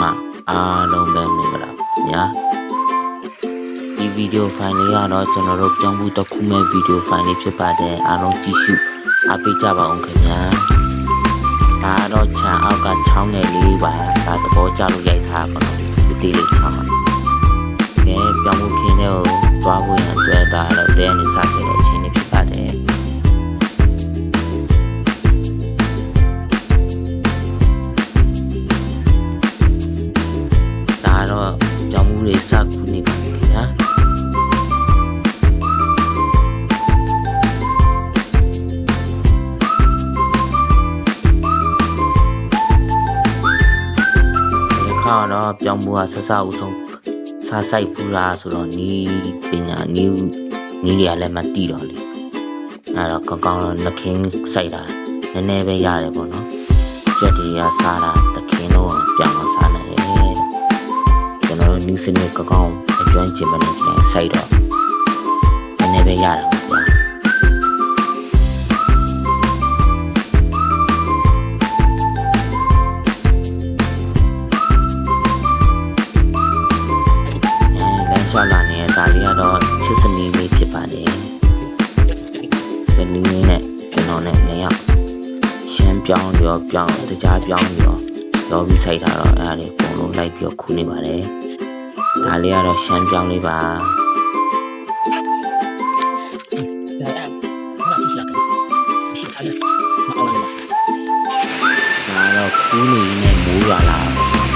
မအားလုံးပဲမင်္ဂလာပါခင်ဗျာဒီဗီဒီယိုဖိုင်လေးကတော့ကျွန်တော်တို့ပြောင်းဖို့တစ်ခုမဲ့ဗီဒီယိုဖိုင်လေးဖြစ်ပါတယ်အားလုံးကြည့်ရှုအားပေးကြပါအောင်ခင်ဗျာဒါတော့ခြံအောက်ကချောင်းငယ်လေးပါဒါသဘောကျလို့ရိုက်ထားပါတော့ဒီတေးလေးချောင်းပါကဲပြောင်းဖို့ခင်းတဲ့ကိုသွားဖို့ရန်အတွက်ဒါတော့တဲနေစခဲ့တဲ့ ဒီခါတော့ပြောင်းမှုကဆဆအုပ်ဆုံးစားဆိုင်ပူလာဆိုတော့နီးပညာနီးနီးရလည်းမတိတော့လေအဲ့တော့ကောင်းကောင်းတော့နှခင်းစိုက်တာနည်းနည်းပဲရတယ်ပေါ့နော်ကြက်တွေကစားတာတခင်းတော့ပြောင်းတော့စားနေတယ်ကျွန်တော်တို့ new စနစ်ကောင်းကောင်းအကျွမ်းကျင်မနေတယ်စိုက်တော့နည်းနည်းပဲရတာပေါ့ ကြလာနေတဲ့ဒါလေးကတော့ချစ်စနီးလေးဖြစ်ပါတယ်။စနီးနဲ့ကျွန်တော်နဲ့နေရောက်ရှမ်းပြောင်းရောပြောင်းတကြားပြောင်းရောလောပြီးစိုက်ထားတော့အဲ့ဒါလေးအကုန်လုံးလိုက်ပြီးတော့ခူးနေပါတယ်။ဒါလေးကတော့ရှမ်းပြောင်းလေးပါ။ဒါတော့ခူးနေရင်းနဲ့မိုးရွာလာ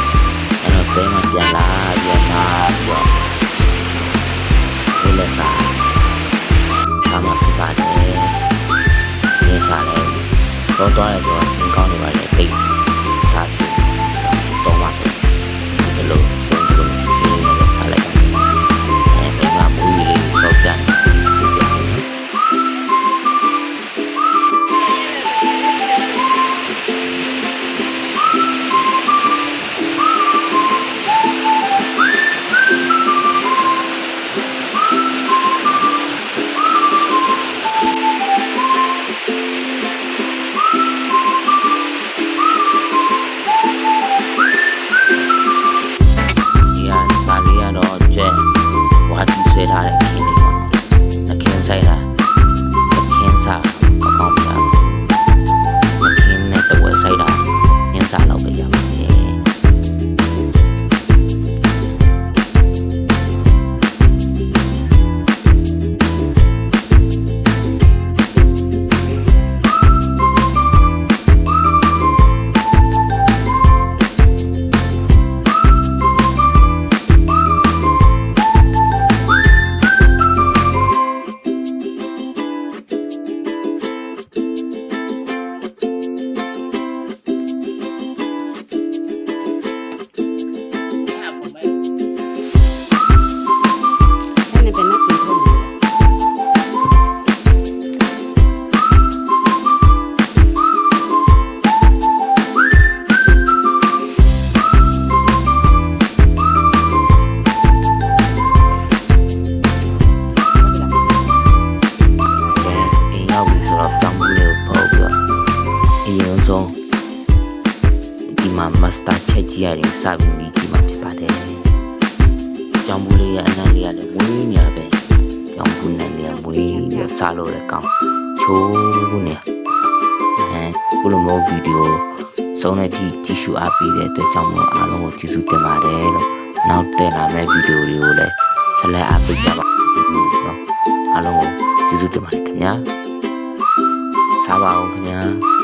။အဲ့တော့တဲမှာပြန်လာပြန်လာပြီးတော့ တော့တော့လဲဆိုတော့သင်ကောင်းနေပါလေပိတ်စားပြီးတော့မှဆိုဒီလို တီ မှာမစတာချက်ကြီးရတယ်စပြီးပြီးကြည့်မှဖြစ်ပါတယ်။ကြောင်ဘူးလေးရဲ့အနံ့လေးကလည်းမွေးနေရပဲ။ကြောင်ဘူးနဲ့လေးကမွေးပြီးတော့စားလို့လည်းကောင်းချိုးနေအဲခုလိုမျိုးဗီဒီယိုစုံတဲ့ထိကြည့်ရှုအားပေးတဲ့အတွက်ကြောင့်မို့အားလုံးကိုကျေးဇူးတင်ပါတယ်လို့နောက်တက်လာမယ့်ဗီဒီယိုတွေကိုလည်းဆက်လက်အားပေးကြပါလို့နော်အားလုံးကိုကျေးဇူးတင်ပါတယ်ခင်ဗျာစားပါအောင်ခင်ဗျာ